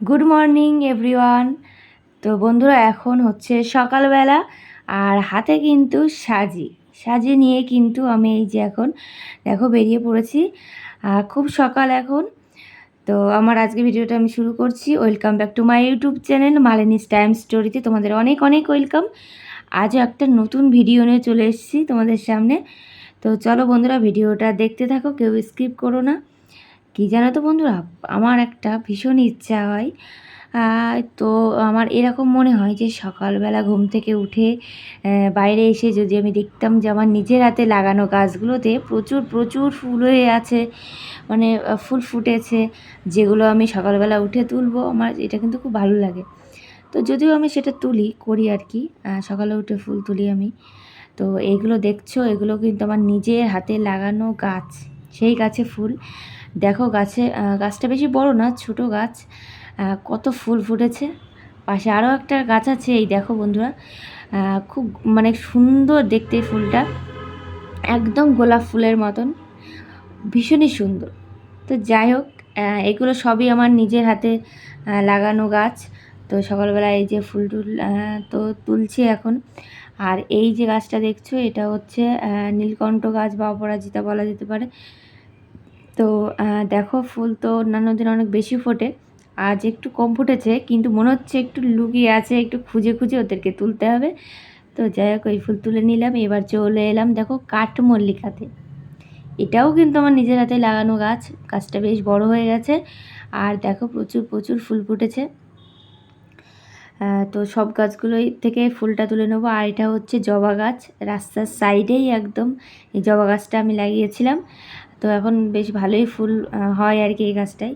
Good morning everyone তো বন্ধুরা, এখন হচ্ছে সকালবেলা আর হাতে কিন্তু সাজি। সাজি নিয়ে কিন্তু আমি এই যে এখন, দেখো বেরিয়ে পড়েছি। খুব সকাল এখন। তো আমার আজকে ভিডিওটা আমি শুরু করছি। Welcome back to my YouTube channel Malini's time স্টোরিতে তোমাদের অনেক অনেক ওয়েলকাম আজও একটা নতুন ভিডিও নিয়ে চলে এসেছি তোমাদের সামনে। তো চলো বন্ধুরা, ভিডিওটা দেখতে থাকো, কেউ স্কিপ করো না। কি জানো তো বন্ধুরা? আমার একটা ভীষণ ইচ্ছা হয় তো আমার এরকম মনে হয় যে সকালবেলা ঘুম থেকে উঠে বাইরে এসে যদি আমি দেখতাম যে আমার নিজের হাতে লাগানো গাছগুলোতে প্রচুর প্রচুর ফুল হয়ে আছে মানে ফুল ফুটেছে, যেগুলো আমি সকালবেলা উঠে তুলবো, আমার এটা কিন্তু খুব ভালো লাগে। তো যদিও আমি সেটা তুলি, করি আর কি সকালে উঠে ফুল তুলি আমি। তো এইগুলো দেখছ, এগুলো কিন্তু আমার নিজের হাতে লাগানো গাছ, সেই গাছে ফুল। দেখো গাছে গাছটা বেশি বড় না, ছোট গাছ। কত ফুল ফুটেছে। পাশে আরও একটা গাছ আছে, এই দেখো বন্ধুরা। খুব মানে সুন্দর দেখতে ফুলটা। একদম গোলাপ ফুলের মতন। ভীষণই সুন্দর। তো যাই হোক এগুলো সবই আমার নিজের হাতে লাগানো গাছ। তো সকালবেলা এই যে ফুল টুল তো তুলছি এখন। আর এই যে গাছটা দেখছ, এটা হচ্ছে নীলকণ্ঠ গাছ বা অপরাজিতা বলা যেতে পারে। তো দেখো ফুল তো অন্যান্য দিন অনেক বেশি ফোটে। আজ একটু কম ফুটেছে, কিন্তু মনে হচ্ছে একটু লুকিয়ে আছে, একটু খুঁজে খুঁজে ওদেরকে তুলতে হবে। তো যাই হোক, ওই ফুল তুলে নিলাম, এবার চলে এলাম দেখো কাঠমল্লিকাতে। এটাও কিন্তু আমার নিজের হাতে লাগানো গাছ, গাছটা বেশ বড় হয়ে গেছে, আর দেখো প্রচুর প্রচুর ফুল ফুটেছে। তো সব গাছগুলোই থেকে ফুলটা তুলে নেব, আর এটা হচ্ছে জবা গাছ, রাস্তার সাইডেই একদম এই জবা গাছটা আমি লাগিয়েছিলাম। তো এখন বেশ ভালোই ফুল হয় আর কি এই গাছটায়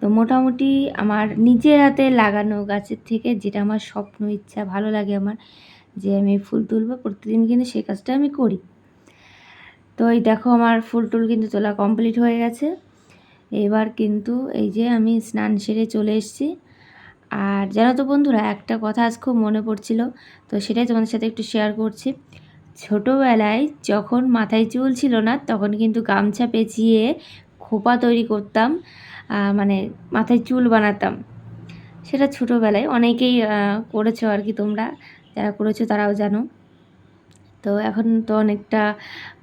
তো মোটামুটি আমার নিজের হাতে লাগানো গাছের থেকে যেটা আমার স্বপ্ন, ইচ্ছা, ভালো লাগে আমার, যে আমি ফুল তুলবো, প্রতিদিন কিন্তু সেই কাজটা আমি করি। তো এই দেখো আমার ফুল টুল কিন্তু তোলা কমপ্লিট হয়ে গেছে। এবার কিন্তু এই যে আমি স্নান সেরে চলে এসেছি। আর জানো তো বন্ধুরা, একটা কথা আজ খুব মনে পড়ছিল, তো সেটাই তোমাদের সাথে একটু শেয়ার করছি। ছোটোবেলায় যখন মাথায় চুল ছিল না, তখন কিন্তু গামছা পেঁচিয়ে খোপা তৈরি করতাম মানে মাথায় চুল বানাতাম। সেটা ছোটোবেলায় অনেকেই করেছ আর কি তোমরা? যারা করেছ তারাও জানো। তো এখন তো অনেকটা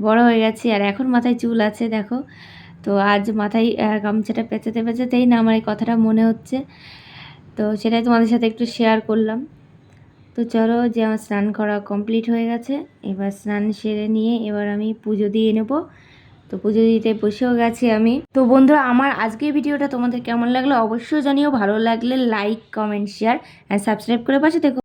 বড় হয়ে গেছি আর এখন মাথায় চুল আছে, দেখো। তো আজ মাথায় গামছাটা পেঁচাতে পেঁচাতেই না আমার এই কথাটা মনে হচ্ছে। তো সেটাই তোমাদের সাথে একটু শেয়ার করলাম। তো চলো যে আমার স্নান করা কমপ্লিট হয়ে গেছে। এবার স্নান সেরে নিয়ে এবার আমি পুজো দিয়ে নেব। তো পুজো দিতে বসেও গেছি আমি। তো বন্ধুরা, আমার আজকের ভিডিওটা তোমাদের কেমন লাগল অবশ্যই জানিও। ভালো লাগলে like comment share and subscribe করে পাশে দেখো